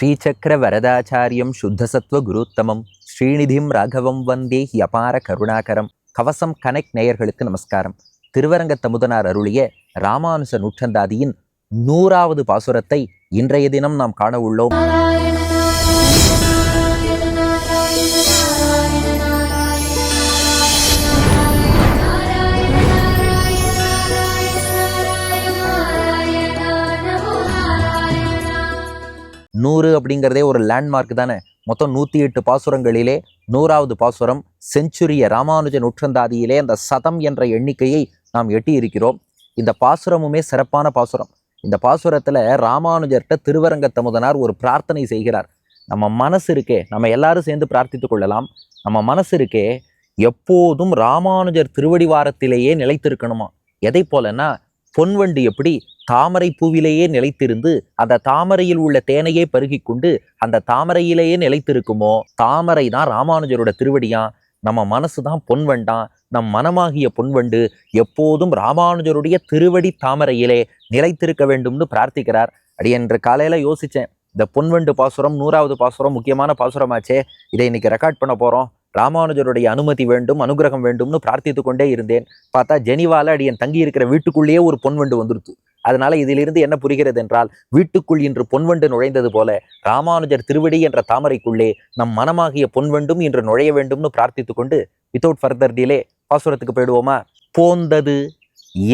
ஸ்ரீசக்கர வரதாச்சாரியம் சுத்தசத்வ குருத்தமம். ஸ்ரீநிதிம் ராகவம் வந்தே அபார கருணாகரம். கவசம் கனெக்ட் நேயர்களுக்கு நமஸ்காரம். திருவரங்க தமுதனார் அருளிய ராமானுச நூற்றந்தாதியின் நூறாவது பாசுரத்தை இன்றைய தினம் நாம் காண உள்ளோம். நூறு அப்படிங்கிறதே ஒரு லேண்ட்மார்க் தானே? மொத்தம் நூற்றி எட்டு பாசுரங்களிலே நூறாவது பாசுரம் செஞ்சுரிய ராமானுஜ உற்றந்தாதியிலே அந்த சதம் என்ற எண்ணிக்கையை நாம் எட்டி இருக்கிறோம் இந்த பாசுரமுமே சிறப்பான பாசுரம். இந்த பாசுரத்தில் ராமானுஜர்கிட்ட திருவரங்க தமுதனார் ஒரு பிரார்த்தனை செய்கிறார். நம்ம மனசு இருக்கே நம்ம எல்லாரும் சேர்ந்து பிரார்த்தித்துக் கொள்ளலாம். நம்ம மனசு இருக்கே எப்போதும் ராமானுஜர் திருவடிவாரத்திலேயே நிலைத்திருக்கணுமா? எதை போலன்னா பொன்வண்டு எப்படி தாமரை பூவிலேயே நிலைத்திருந்து அந்த தாமரையில் உள்ள தேனையே பருகி கொண்டு அந்த தாமரையிலேயே நிலைத்திருக்குமோ? தாமரை தான் ராமானுஜரோட திருவடியான் நம்ம மனசு தான் பொன்வண்டாம் நம் மனமாகிய பொன்வண்டு எப்போதும் ராமானுஜருடைய திருவடி தாமரையிலே நிலைத்திருக்க வேண்டும்னு பிரார்த்திக்கிறார். அடி என்று காலையில் யோசித்தேன் இந்த பொன்வண்டு பாசுரம் நூறாவது பாசுரம் முக்கியமான பாசுரமாச்சே. இதை இன்னைக்கு ரெக்கார்ட் பண்ண போகிறோம் ராமானுஜருடைய அனுமதி வேண்டும் அனுகிரகம் வேண்டும்னு பிரார்த்தித்து கொண்டே இருந்தேன். பார்த்தா ஜெனிவால அடியன் தங்கி இருக்கிற வீட்டுக்குள்ளேயே ஒரு பொன்வண்டு வந்துருச்சு அதனால இதிலிருந்து என்ன புரிகிறது என்றால் வீட்டுக்குள் இன்று பொன்வண்டு நுழைந்தது போல ராமானுஜர் திருவடி என்ற தாமரைக்குள்ளே நம் மனமாகிய பொன்வண்டும் இன்று நுழைய வேண்டும்னு பிரார்த்தித்து கொண்டு வித்தவுட் ஃபர்தர் டிலே பாசுரத்துக்கு போயிடுவோமா? போந்தது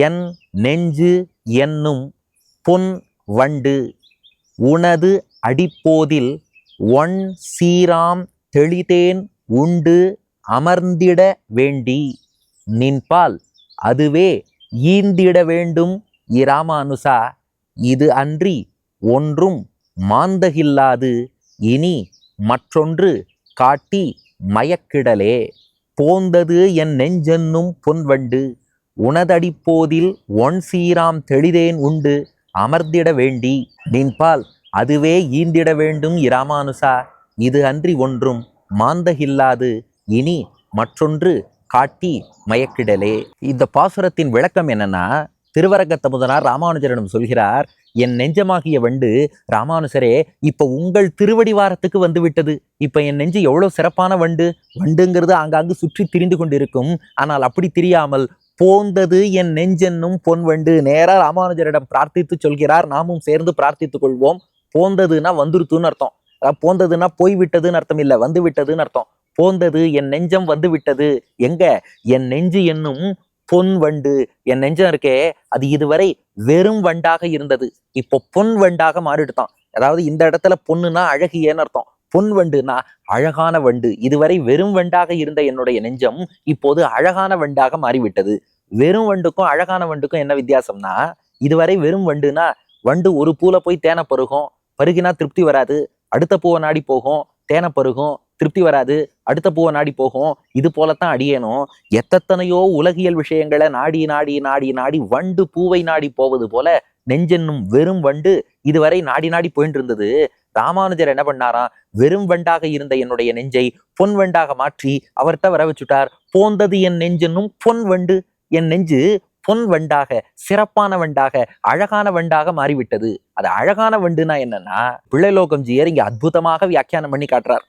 என் நெஞ்சு என்னும் பொன் வண்டு. உனது அடிப்போதில் ஒன் சீராம் தெளிதேன் உண்டு அமர்ந்திட வேண்டி நின்பால் அதுவே ஈந்திட வேண்டும். இராமானுசா இது அன்றி ஒன்றும் மாந்தகில்லாது. இனி மற்றொன்று காட்டி மயக்கிடலே. போந்தது என் நெஞ்சென்னும் பொன்வண்டு. உனதடிப்போதில் ஒன் சீராம் தெளிதேன் உண்டு. அமர்ந்திட வேண்டி நின்பால் அதுவே ஈந்திட வேண்டும். இராமானுசா இது அன்றி ஒன்றும் மாந்தகில்லாது. இனி மற்றொன்று காட்டி மயக்கிடலே. இந்த பாசுரத்தின் விளக்கம் என்னன்னா திருவரங்கத்த முதனார் ராமானுஜரிடம் சொல்கிறார் என் நெஞ்சமாகிய வண்டு ராமானுசரே இப்போ உங்கள் திருவடி வாரத்துக்கு வந்து விட்டது. இப்போ என் நெஞ்சு எவ்வளவு சிறப்பான வண்டு? வண்டுங்கிறது ஆங்காங்கு சுற்றி திரிந்து கொண்டிருக்கும். ஆனால் அப்படி தெரியாமல் போந்தது என் நெஞ்சென்னும் பொன் வண்டு. நேராக ராமானுஜரிடம் பிரார்த்தித்து சொல்கிறார். நாமும் சேர்ந்து பிரார்த்தித்துக் கொள்வோம். போந்ததுன்னா வந்துருத்துன்னு அர்த்தம். போந்ததுன்னா போய் விட்டதுன்னு அர்த்தம் இல்லை வந்து விட்டதுன்னு அர்த்தம். போந்தது என் நெஞ்சம் வந்து விட்டது எங்க? என் நெஞ்சு என்னும் பொன் வண்டு. என் நெஞ்சம் இருக்கே அது இதுவரை வெறும் வண்டாக இருந்தது. இப்போ பொன் வண்டாக மாறிடுதான் அதாவது இந்த இடத்துல பொண்ணுனா அழகியேன்னு அர்த்தம். பொன் வண்டுனா அழகான வண்டு. இதுவரை வெறும் வண்டாக இருந்த என்னுடைய நெஞ்சம் இப்போது அழகான வண்டாக மாறிவிட்டது. வெறும் வண்டுக்கும் அழகான வண்டுக்கும் என்ன வித்தியாசம்னா இதுவரை வெறும் வண்டுனா வண்டு ஒரு பூல போய் தேனை பருகும். பருகினா திருப்தி வராது. அடுத்த பூவை நாடி போகும் தேனை பருகும் திருப்தி வராது. அடுத்த பூவை நாடி போகும். இது போலத்தான் அடியேனும். எத்தனையோ உலகியல் விஷயங்களை நாடி நாடி நாடி நாடி வண்டு பூவை நாடி போவது போல நெஞ்சென்னும் வெறும் வண்டு இதுவரை நாடி நாடி போயிட்டு இருந்தது ராமானுஜர் என்ன பண்ணாராம்? வெறும் வண்டாக இருந்த என்னுடைய நெஞ்சை பொன் வண்டாக மாற்றி அவர்கிட்ட வர வச்சுட்டார் போந்தது என் நெஞ்சென்னும் பொன் வண்டு. என் நெஞ்சு பொன் வண்டாக சிறப்பான வண்டாக அழகான வண்டாக மாறிவிட்டது. அது அழகான வண்டுனா என்னன்னா பிள்ளைலோகம் ஜியர் இங்க அற்புதமாக வியாக்கியானம் பண்ணி காட்டுறார்.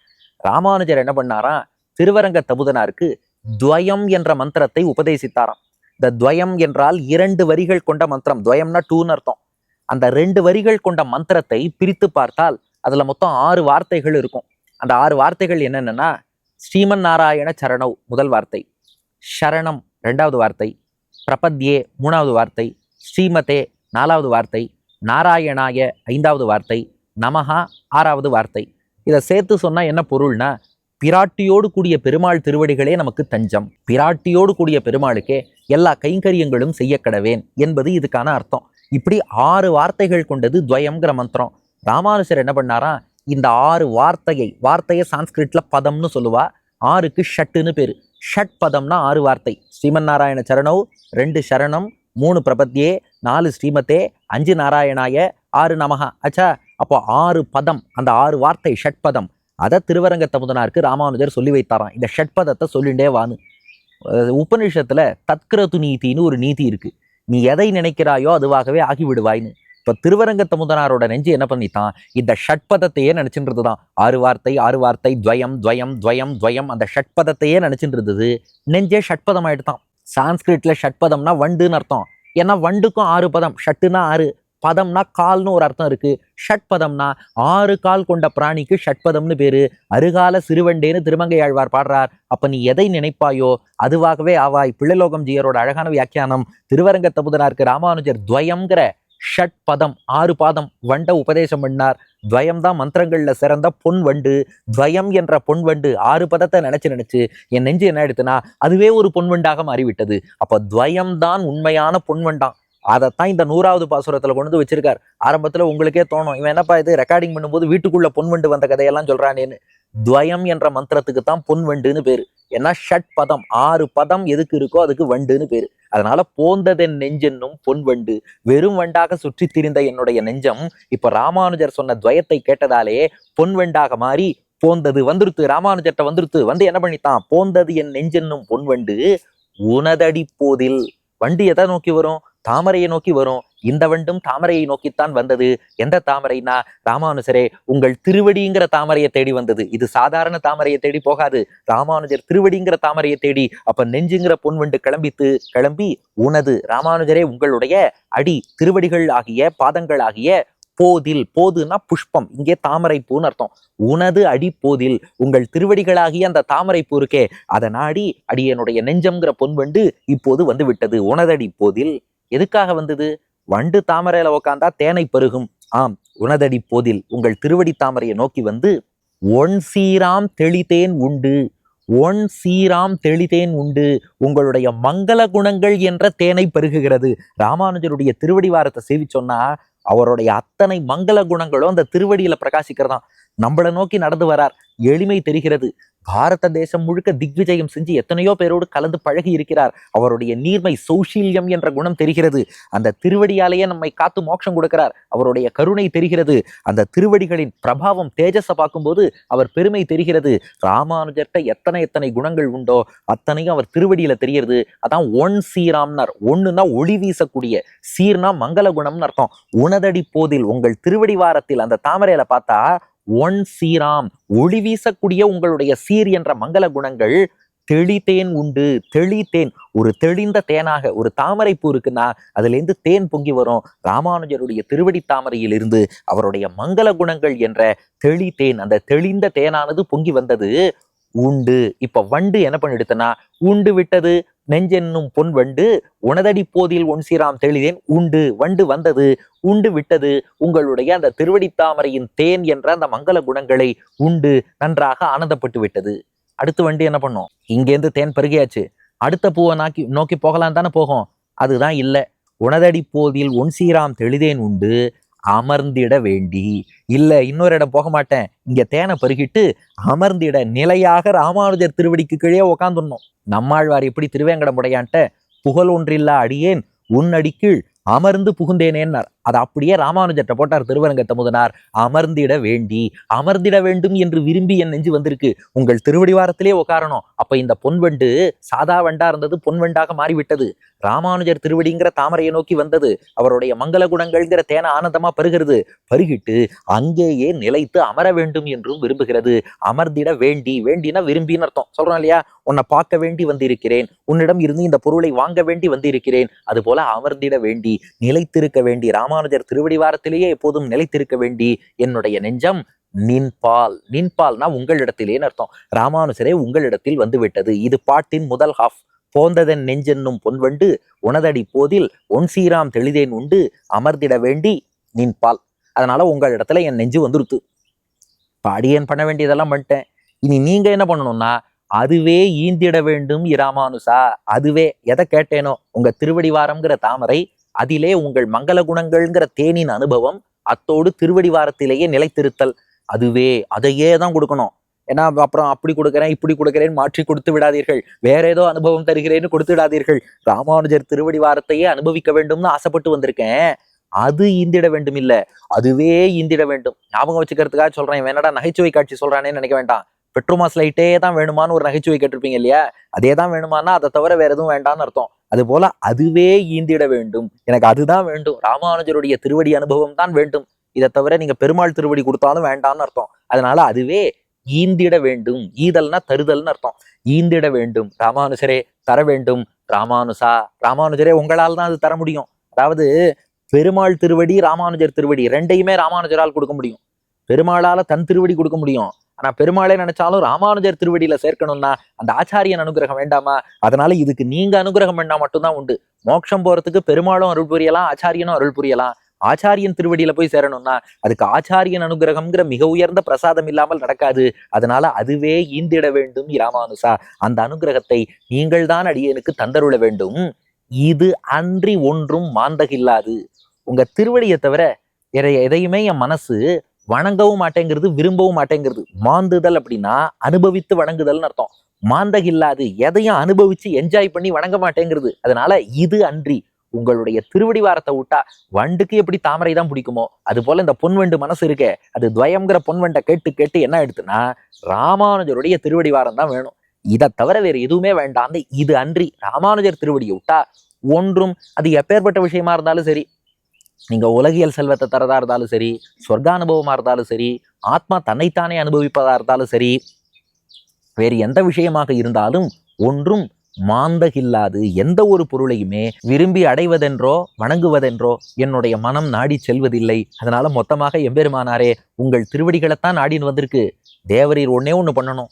ராமானுஜர் என்ன பண்ணாராம்? திருவரங்க தபுதனாருக்கு துவயம் என்ற மந்திரத்தை உபதேசித்தாராம். இந்த துவயம் என்றால் இரண்டு வரிகள் கொண்ட மந்திரம். துவயம்னா டூன்னு அர்த்தம். அந்த ரெண்டு வரிகள் கொண்ட மந்திரத்தை பிரித்து பார்த்தால் அதுல மொத்தம் ஆறு வார்த்தைகள் இருக்கும். அந்த ஆறு வார்த்தைகள் என்னென்னன்னா ஸ்ரீமன் நாராயண சரணவ் முதல் வார்த்தை ஷரணம் ரெண்டாவது வார்த்தை பிரபத்யே மூணாவது வார்த்தை ஸ்ரீமதே நாலாவது வார்த்தை நாராயணாய ஐந்தாவது வார்த்தை நமஹா ஆறாவது வார்த்தை. இதை சேர்த்து சொன்னால் என்ன பொருள்னா பிராட்டியோடு கூடிய பெருமாள் திருவடிகளே நமக்கு தஞ்சம். பிராட்டியோடு கூடிய பெருமாளுக்கே எல்லா கைங்கரியங்களும் செய்ய கடவேன் என்பது இதுக்கான அர்த்தம். இப்படி ஆறு வார்த்தைகள் கொண்டது துவயம்ங்கிற மந்திரம். ராமானுஷர் என்ன பண்ணாராம் இந்த ஆறு வார்த்தையை வார்த்தையை சான்ஸ்கிரிட்ல பதம்னு சொல்லுவா ஆறுக்கு ஷட்டுன்னு பேர். ஷட் பதம்னா ஆறு வார்த்தை. ஸ்ரீமன் நாராயண சரணவ் ரெண்டு சரணம் மூணு பிரபத்தியே நாலு ஸ்ரீமத்தே அஞ்சு நாராயணாய ஆறு நமகா அச்சா அப்போ ஆறு பதம் அந்த ஆறு வார்த்தை ஷட்பதம் அதை திருவரங்க தமுதனாருக்கு ராமானுஜர் சொல்லி வைத்தாராம். இந்த ஷட்பதத்தை சொல்லிண்டே வான்னு உபநிஷத்தில் தத்கிரது நீதின்னு ஒரு நீதி இருக்குது நீ எதை நினைக்கிறாயோ அதுவாகவே ஆகிவிடுவாய்ன்னு. இப்போ திருவரங்கத்த முதனாரோட நெஞ்சு என்ன பண்ணித்தான்? இந்த ஷட்பதத்தையே நினைச்சுட்டு இருந்ததுதான் ஆறு வார்த்தை ஆறு வார்த்தை துவயம் துவயம் துவயம் துவயம். அந்த ஷட்பதத்தையே நினைச்சுட்டு இருந்தது நெஞ்சே ஷட்பதம் ஆயிடுதான் சான்ஸ்கிரிட்டில் ஷட்பதம்னா வண்டுன்னு அர்த்தம். ஏன்னா வண்டுக்கும் ஆறு பதம். ஷட்டுனா ஆறு. பதம்னா கால்னு ஒரு அர்த்தம் இருக்கு. ஷட்பதம்னா ஆறு கால் கொண்ட பிராணிக்கு ஷட்பதம்னு பேரு. அருகால சிறுவண்டேன்னு திருமங்கையாழ்வார் பாடுறார். அப்ப நீ எதை நினைப்பாயோ அதுவாகவே ஆவாய். பிள்ளைலோகம் ஜீயரோட அழகான வியாக்கியானம். திருவரங்க தமுதனாருக்கு ராமானுஜர் துவயங்கிற ஷட் பதம் ஆறு பாதம் வண்ட உபதேசம் பண்ணார் துவயம்தான் மந்திரங்களில் சிறந்த பொன் வண்டு. துவயம் என்ற பொன் வண்டு ஆறு பதத்தை நினச்சி நினச்சி என் நெஞ்சு என்ன எடுத்துனா அதுவே ஒரு பொன்வண்டாக மாறிவிட்டது. அப்போ துவயம்தான் உண்மையான உண்மையான பொன்வண்டாம் அதைத்தான் இந்த நூறாவது பாசுரத்தில் கொண்டு வந்து வச்சிருக்கார். ஆரம்பத்தில் உங்களுக்கே தோணும் இவன் என்னப்பா இது ரெக்கார்டிங் பண்ணும்போது வீட்டுக்குள்ள பொன்வண்டு வந்த கதையெல்லாம் சொல்கிறானேன்னு துவயம் என்ற மந்திரத்துக்கு தான் புன்வண்டுன்னு பேர். ஏன்னா ஷட் பதம் ஆறு பதம் எதுக்கு இருக்கோ அதுக்கு வண்டுன்னு பேர். அதனால போந்ததென் நெஞ்சென்னும் பொன் வண்டு வெறும் வண்டாக சுற்றி திரிந்த என்னுடைய நெஞ்சம் இப்ப ராமானுஜர் சொன்ன துவயத்தை கேட்டதாலே பொன் வண்டாக மாறி போந்தது வந்துருத்து ராமானுஜர்ட்ட வந்துருத்து வந்து என்ன பண்ணித்தான்? போந்தது என் நெஞ்சென்னும் பொன் வண்டு உனதடி போதில் வண்டு எதை நோக்கி வரும் தாமரையை நோக்கி வரும் இந்த வண்டும் தாமரையை நோக்கித்தான் வந்தது. எந்த தாமரைனா ராமானுஜரே உங்கள் திருவடிங்கிற தாமரையை தேடி வந்தது. இது சாதாரண தாமரையை தேடி போகாது. ராமானுஜர் திருவடிங்கிற தாமரையை தேடி அப்ப நெஞ்சுங்கிற பொன்வண்டு கிளம்பித்து கிளம்பி உனது ராமானுஜரே உங்களுடைய அடி திருவடிகள் ஆகிய பாதங்கள் ஆகிய போதில் போதுன்னா புஷ்பம். இங்கே தாமரை பூன்னு அர்த்தம். உனது அடி போதில் உங்கள் திருவடிகளாகிய அந்த தாமரை பூ இருக்கே அதை நாடி அடியனுடைய நெஞ்சம்ங்கிற பொன்வண்டு இப்போது வந்து விட்டது. உனதடி போதில் எதுக்காக வந்தது? வண்டு தாமரையில உக்காந்தா தேனை பருகும். ஆம் உனதடி போதில். உங்கள் திருவடி தாமரையை நோக்கி வந்து ஒன் சீராம் தெளித்தேன் உண்டு. ஒன் சீராம் தெளிதேன் உண்டு. உங்களுடைய மங்கள குணங்கள் என்ற தேனை பெருகுகிறது. ராமானுஜருடைய திருவடி வாரத்தை சேவிச்சோன்னா அவருடைய அத்தனை மங்கள குணங்களும் அந்த திருவடியில பிரகாசிக்கிறதாம். நம்மளை நோக்கி நடந்து வரார். எளிமை தெரிகிறது. பாரத தேசம் முழுக்க திக்விஜயம் செஞ்சு எத்தனையோ பேரோடு கலந்து பழகி இருக்கிறார். அவருடைய நீர்மை சௌஷீல்யம் என்ற குணம் தெரிகிறது. அந்த திருவடியாலேயே நம்மை காத்து மோட்சம் கொடுக்கிறார். அவருடைய கருணை தெரிகிறது. அந்த திருவடிகளின் பிரபாவம் தேஜஸை பார்க்கும்போது அவர் பெருமை தெரிகிறது. ராமானுஜர்கிட்ட எத்தனை எத்தனை குணங்கள் உண்டோ அத்தனையும் அவர் திருவடியில தெரிகிறது. அதான் ஒன் சீராம்னார். ஒண்ணுன்னா ஒளி வீசக்கூடிய சீர்னா மங்கள குணம்னு அர்த்தம். உனதடி போதில் உங்கள் திருவடி வாரத்தில் அந்த தாமரையில பார்த்தா ஒன் சீராம் ஒளி வீசக்கூடிய உங்களுடைய சீர் என்ற மங்கள குணங்கள் தெளித்தேன் உண்டு தெளித்தேன். ஒரு தெளிந்த தேனாக ஒரு தாமரை பூ இருக்குன்னா அதுலேருந்து தேன் பொங்கி வரும். ராமானுஜருடைய திருவடி தாமரையில் இருந்து அவருடைய மங்கள குணங்கள் என்ற தெளித்தேன் அந்த தெளிந்த தேனானது பொங்கி வந்தது உண்டு. இப்ப வண்டு என்ன பண்ணிடுத்துனா உண்டு விட்டது. நெஞ்சென்னும் பொன் வண்டு உனதடி போதில் ஒன் சீராம் தெளிதேன் உண்டு வண்டு வந்தது உண்டு விட்டது உங்களுடைய அந்த திருவடி தாமரையின் தேன் என்ற அந்த மங்கள குணங்களை உண்டு நன்றாக ஆனந்தப்பட்டு விட்டது. அடுத்து வண்டு என்ன பண்ணும்? இங்கேருந்து தேன் பெருகியாச்சு. அடுத்த பூவை நாக்கி நோக்கி போகலாம் தானே போகும். அதுதான் இல்லை. உனதடி போதில் ஒன் சீராம் தெளிதேன் உண்டு அமர்ந்திட வேண்டி. இல்லை இன்னொரு இடம் போக மாட்டேன். இங்கே தேனை பருகிட்டு அமர்ந்திட நிலையாக ராமானுஜர் திருவடிக்கு கீழே உக்காந்துடணும். நம்மாழ்வார் எப்படி திருவேங்கடம் உடையான்ட்ட புகழ் ஒன்றில்லா அடியேன் உன் அடிக்கீழ் அமர்ந்து புகுந்தேனேன்னார். அதை அப்படியே ராமானுஜர்ட்ட போட்டார் திருவரங்கத்த முதனார் அமர்ந்திட வேண்டி அமர்ந்திட வேண்டும் என்று விரும்பி என் நெஞ்சு வந்திருக்கு. உங்கள் திருவடிவாரத்திலே உட்காரணும் அப்ப இந்த பொன்வண்டு சாதா வண்டா இருந்தது பொன்வண்டாக மாறிவிட்டது. ராமானுஜர் திருவடிங்கிற தாமரையை நோக்கி வந்தது. அவருடைய மங்கள குணங்கள்ங்கிற தேன ஆனந்தமா பருகிறது. பருகிட்டு அங்கேயே நிலைத்து அமர வேண்டும் என்றும் விரும்புகிறது. அமர்ந்திட வேண்டி வேண்டினா விரும்பின்னு அர்த்தம். சொல்றோம் இல்லையா? உன்னை பார்க்க வேண்டி வந்திருக்கிறேன். உன்னிடம் இருந்து இந்த பொருளை வாங்க வேண்டி வந்திருக்கிறேன். அது போல அமர்ந்திட வேண்டி நிலைத்திருக்க வேண்டி ராமா ராமானுஜர் திருவடிவாரத்திலேயே எப்போதும் நிலைத்திருக்க வேண்டி என்னுடைய நெஞ்சம் நின்பால். நின்பால்னா உங்களிடத்திலேன்னு அர்த்தம். ராமானுஜரே உங்களிடத்தில் வந்துவிட்டது. இது பாட்டின் முதல் ஹாஃப். போந்ததன் நெஞ்சென்னும் பொன்வண்டு உனதடி போதில் ஒன் சீராம் தெளிதேன் உண்டு அமர்ந்திட வேண்டி நின்பால். அதனால உங்களிடத்துல என் நெஞ்சு வந்துருத்து. பாடியன் பண்ண வேண்டியதெல்லாம் பண்ணிட்டேன். இனி நீங்க என்ன பண்ணணும்னா அதுவே ஈந்திட வேண்டும் இராமானுசா. அதுவே எதை கேட்டேனோ உங்க திருவடிவாரம்ங்கிற தாமரை அதிலே உங்கள் மங்கள குணங்கள்ங்கிற தேனின் அனுபவம் அத்தோடு திருவடி வாரத்திலேயே நிலைத்திருத்தல். அதுவே அதையே தான் கொடுக்கணும். ஏன்னா அப்புறம் அப்படி கொடுக்குறேன் இப்படி கொடுக்குறேன் மாற்றி கொடுத்து விடாதீர்கள். வேற ஏதோ அனுபவம் தருகிறேன்னு கொடுத்து விடாதீர்கள். ராமானுஜர் திருவடி வாரத்தையே அனுபவிக்க வேண்டும்னு ஆசைப்பட்டு வந்திருக்கேன். அது ஈந்திட வேண்டும் இல்ல அதுவே ஈந்திட வேண்டும். ஞாபகம் வச்சுக்கிறதுக்காக சொல்றேன். வேணடா நகைச்சுவை காட்சி சொல்றானேன்னு நினைக்க வேண்டாம். பெட்ரோமாஸ் லைட்டே தான் வேணுமான்னு ஒரு நகைச்சுவை கேட்டிருப்பீங்க இல்லையா? அதே தான் வேணுமானா அதை தவிர வேற எதுவும் வேண்டாம்னு அர்த்தம். அதுபோல அதுவே ஈந்திட வேண்டும். எனக்கு அதுதான் வேண்டும். ராமானுஜருடைய திருவடி அனுபவம் தான் வேண்டும். இதை தவிர நீங்க பெருமாள் திருவடி கொடுத்தாலும் வேண்டாம்னு அர்த்தம். அதனால அதுவே ஈந்திட வேண்டும். ஈதல்னா தருதல்னு அர்த்தம். ஈந்திட வேண்டும். ராமானுஜரே தர வேண்டும். ராமானுசா ராமானுஜரே உங்களால் தான் அது தர முடியும். அதாவது பெருமாள் திருவடி ராமானுஜர் திருவடி ரெண்டையுமே ராமானுஜரால் கொடுக்க முடியும். பெருமாளால தன் திருவடி கொடுக்க முடியும். ஆனா பெருமாளே நினைச்சாலும் ராமானுஜர் திருவடியில சேர்க்கணும்னா அந்த ஆச்சாரியன் அனுகிரகம் வேண்டாமா? அதனால இதுக்கு நீங்க அனுகிரகம் பண்ணா மட்டும்தான் உண்டு. மோட்சம் போறதுக்கு பெருமாளும் அருள் புரியலாம் ஆச்சாரியனும் அருள் புரியலாம். ஆச்சாரியன் திருவடியில போய் சேரணும்னா அதுக்கு ஆச்சாரியன் அனுகிரகம்ங்கிற மிக உயர்ந்த பிரசாதம் இல்லாமல் நடக்காது. அதனால அதுவே ஈந்திட வேண்டும் ராமானுசா. அந்த அனுகிரகத்தை நீங்கள் தான் அடியனுக்கு தந்தருள வேண்டும். இது அன்றி ஒன்றும் மாந்தகில்லாது. உங்க திருவடியை தவிர எதையுமே என் மனசு வணங்கவும் மாட்டேங்கிறது விரும்பவும் மாட்டேங்கிறது. மாந்துதல் அப்படின்னா அனுபவித்து வணங்குதல்னு அர்த்தம். மாந்தகில்லாது எதையும் அனுபவிச்சு என்ஜாய் பண்ணி வணங்க மாட்டேங்கிறது. அதனால இது அன்றி உங்களுடைய திருவடி வாரத்தை விட்டா வண்டுக்கு எப்படி தாமரை தான் பிடிக்குமோ அது போல இந்த பொன்வண்டு மனசு இருக்கே அது துவயம்ங்கிற பொன்வண்டை கேட்டு கேட்டு என்ன எடுத்துன்னா ராமானுஜருடைய திருவடி வாரம் தான் வேணும். இதை தவிர வேற எதுவுமே வேண்டாம். இது அன்றி ராமானுஜர் திருவடியை விட்டா ஒன்றும் அது எப்பேற்பட்ட விஷயமா இருந்தாலும் சரி நீங்கள் உலகியல் செல்வத்தை தரதாக இருந்தாலும் சரி சொர்க்கானுபவமா இருந்தாலும் சரி ஆத்மா தன்னைத்தானே அனுபவிப்பதா இருந்தாலும் சரி வேறு எந்த விஷயமாக இருந்தாலும் ஒன்றும் மாந்தகில்லாது. எந்த ஒரு பொருளையுமே விரும்பி அடைவதென்றோ வணங்குவதென்றோ என்னுடைய மனம் நாடி செல்வதில்லை. அதனால் மொத்தமாக எம்பெருமானாரே உங்கள் திருவடிகளைத்தான் நாடின்னு வந்திருக்கு. தேவரீர் ஒன்னே ஒன்று பண்ணணும்.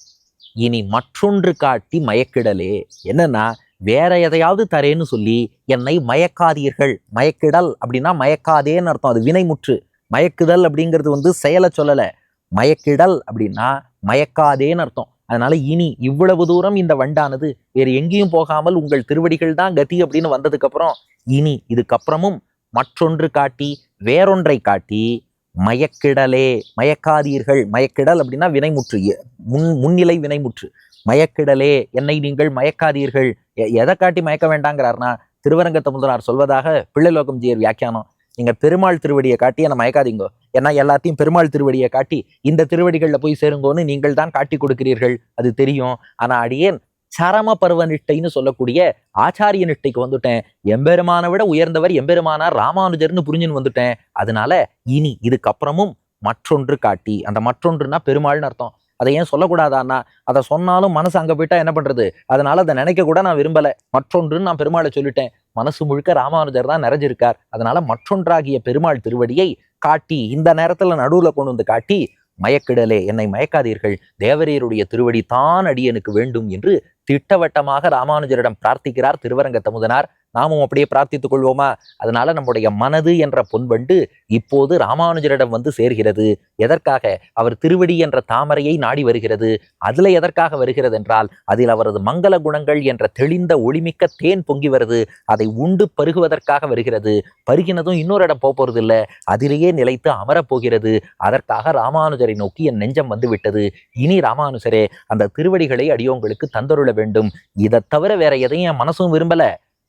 இனி மற்றொன்று காட்டி மயக்கிடலே. என்னன்னா வேற எதையாவது தரேன்னு சொல்லி என்னை மயக்காதீர்கள். மயக்கிடல் அப்படின்னா மயக்காதேன்னு அர்த்தம். அது வினைமுற்று. மயக்குதல் அப்படிங்கிறது வந்து செயலை சொல்லலை. மயக்கிடல் அப்படின்னா மயக்காதேன்னு அர்த்தம். அதனால இனி இவ்வளவு தூரம் இந்த வண்டானது. வேறு எங்கேயும் போகாமல் உங்கள் திருவடிகள் தான் கதி அப்படின்னு வந்ததுக்கப்புறம் இனி இதுக்கப்புறமும் மற்றொன்று காட்டி வேறொன்றை காட்டி மயக்கிடலே. மயக்காதீர்கள். மயக்கிடல் அப்படின்னா வினைமுற்று. முன் முன்னிலை வினைமுற்று. மயக்கிடலே என்னை நீங்கள் மயக்காதீர்கள். எ- எதை காட்டி மயக்க வேண்டாங்கிறாருன்னா திருவரங்கத்த முதலார் சொல்வதாக பிள்ளைலோகம் ஜியர் வியாக்கியானம். நீங்கள் பெருமாள் திருவடியை காட்டி என்னை மயக்காதீங்கோ. ஏன்னா எல்லாத்தையும் பெருமாள் திருவடியை காட்டி இந்த திருவடிகளில் போய் சேருங்கோன்னு நீங்கள் தான் காட்டி கொடுக்கிறீர்கள். அது தெரியும். ஆனால் அடியேன் சரம பருவ நிட்டைன்னு சொல்லக்கூடிய ஆச்சாரிய நிட்டைக்கு வந்துட்டேன். எம்பெருமானை விட உயர்ந்தவர் எம்பெருமானார் ராமானுஜர்னு புரிஞ்சுன்னு வந்துட்டேன். அதனால இனி இதுக்கப்புறமும் மற்றொன்று காட்டி அந்த மற்றொன்றுனா பெருமாள்னு அர்த்தம். அதை ஏன் சொல்லக்கூடாதான்னா அதை சொன்னாலும் மனசு அங்கே போயிட்டா என்ன பண்ணுறது அதனால் அதை நினைக்க கூட நான் விரும்பலை. மற்றொன்றுன்னு நான் பெருமாளை சொல்லிட்டேன். மனசு முழுக்க ராமானுஜர் தான் நிறைஞ்சிருக்கார். அதனால மற்றொன்றாகிய பெருமாள் திருவடியை காட்டி இந்த நேரத்தில் நடுவில் கொண்டு வந்து காட்டி மயக்கிடலே. என்னை மயக்காதீர்கள். தேவரீருடைய திருவடி தான் அடியனுக்கு வேண்டும் என்று திட்டவட்டமாக ராமானுஜரிடம் பிரார்த்திக்கிறார் திருவரங்க தமுதனார். நாமும் அப்படியே பிரார்த்தித்துக் கொள்வோமா? அதனால நம்முடைய மனது என்ற பொன்வண்டு இப்போது ராமானுஜரிடம் வந்து சேர்கிறது. எதற்காக? அவர் திருவடி என்ற தாமரையை நாடி வருகிறது. அதுல எதற்காக வருகிறது என்றால் அதில் அவரது மங்கள குணங்கள் என்ற தெளிந்த ஒளிமிக்க தேன் பொங்கி வருது. அதை உண்டு பருகுவதற்காக வருகிறது. பருகினதும் இன்னொரு இடம் போக இல்லை அதிலேயே நிலைத்து அமரப் போகிறது. அதற்காக ராமானுஜரை நோக்கி என் நெஞ்சம் வந்துவிட்டது இனி ராமானுஜரே அந்த திருவடிகளை அடியோங்களுக்கு தந்தருள வேண்டும். இதை தவிர வேற எதையும் என் மனசும் விரும்பல.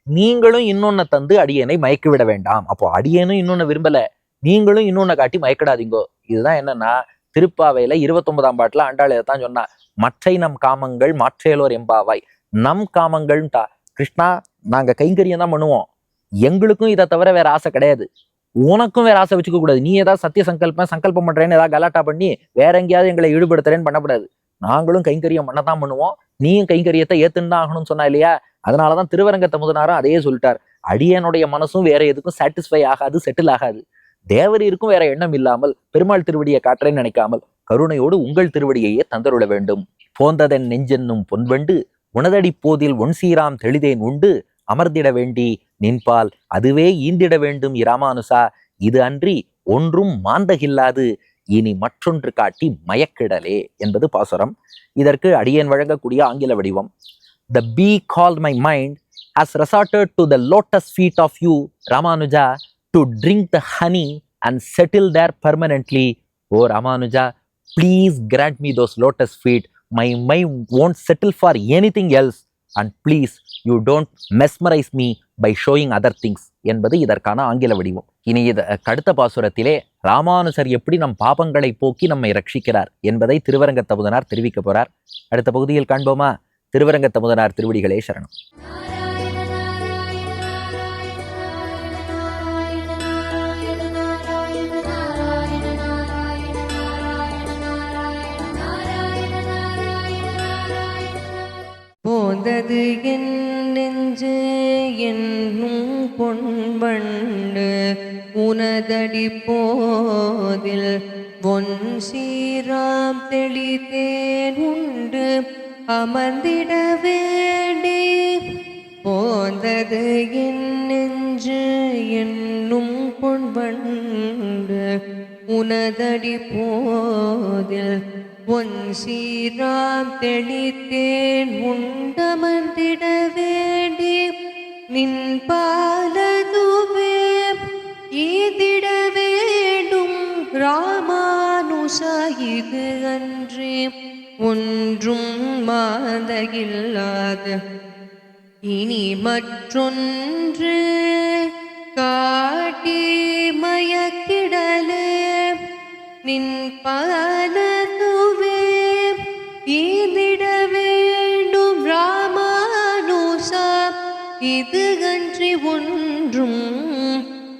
நீங்களும் இன்னொன்னு தந்து அடியனை மயக்கி விட வேண்டாம். அப்போ அடியனும் இன்னொன்னு விரும்பல. நீங்களும் இன்னொன்னு காட்டி மயக்கிடாதீங்கோ. இதுதான் என்னன்னா திருப்பாவையில இருபத்தொன்பதாம் பாட்டுல ஆண்டாள் தான் சொன்னா மற்றை நம் காமங்கள் மாற்றையலோர் எம்பாவாய் நம் காமங்கள்ட்டா கிருஷ்ணா நாங்க கைங்கரியம் தான் பண்ணுவோம். எங்களுக்கும் இதை தவிர வேற ஆசை கிடையாது. உனக்கும் வேற ஆசை வச்சுக்க கூடாது. நீ ஏதாவது சத்திய சங்கல்பம் சங்கல்பம் பண்றேன்னு ஏதாவது கலாட்டா பண்ணி வேற எங்கேயாவது எங்களை ஈடுபடுத்துறேன்னு பண்ணக்கூடாது நாங்களும் கைங்கரியம் பண்ணத்தான் பண்ணுவோம். நீயும் கைங்கரியத்தை ஏத்துன்னு தான் ஆகணும்னு சொன்னா இல்லையா? அதனாலதான் திருவரங்க முதனாரும் அதையே சொல்லிட்டார். அடியனுடைய மனசும் வேற எதுக்கும் சாட்டிஸ்ஃபை ஆகாது செட்டில் ஆகாது. தேவரீருக்கும் வேற எண்ணம் இல்லாமல் பெருமாள் திருவடியை காட்டுறேன்னு நினைக்காமல் கருணையோடு உங்கள் திருவடியையே தந்தருள வேண்டும். போந்ததன் நெஞ்சென்னும் பொன்வெண்டு உனதடி போதில் ஒன் சீராம் தெளிதேன் உண்டு அமர்ந்திட வேண்டி நின்பால் அதுவே ஈந்திட வேண்டும் இராமானுசா. இது அன்றி ஒன்றும் மாந்தகில்லாது இனி மற்றொன்று காட்டி மயக்கிடலே என்பது பாசுரம். இதற்கு அடியேன் வழங்கக்கூடிய ஆங்கில வடிவம். The be calm my mind has resorted to the lotus feet of you, Ramanuja, to drink the honey and settle there permanently. Oh, Ramanuja, please grant me those lotus feet. My mind won't settle for anything else. And please, you don't mesmerize me by showing other things. என்பது இதற்கான ஆங்கில வடிவம் இனி இது கடுத்த பாசுரத்திலே ராமானுஜர் எப்படி நம் பாபங்களை போக்கி நம்மை ரட்சிக்கிறார் என்பதை திருவரங்க தமுதனார் தெரிவிக்க போறார் அடுத்த பகுதியில் காண்போமா திருவரங்கத்த முதனார் திருவடிகளே சரணம். போந்தது என் நெஞ்சு என்னும் பொன்வண்டு உனதடி போதில் ஒன் சீராம் தெளித்தேன் உண்டு. அமர்ந்திட வேண்டி போந்தது என் நெஞ்சு என்னும் பொன்வண்டு. உனதடி போதில் உன் சீராம் தெளித்தேன் உண்டமர்ந்திட வேண்டி. நின் பாலதுவே ஈதிட வேண்டும் ராமானுசா இது அன்றே. ஒன்றும் மாதையில்லாத இனி மற்றொன்று காட்டி மயக்கிடலே. நின் பல துவே ஈந்திட வேண்டும் ராமானுசா. இது கன்றி ஒன்றும்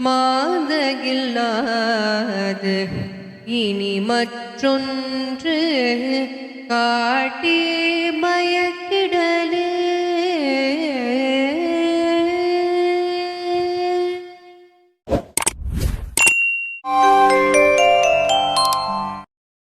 மாதகில்லாது. இனி மற்றொன்று காட்டி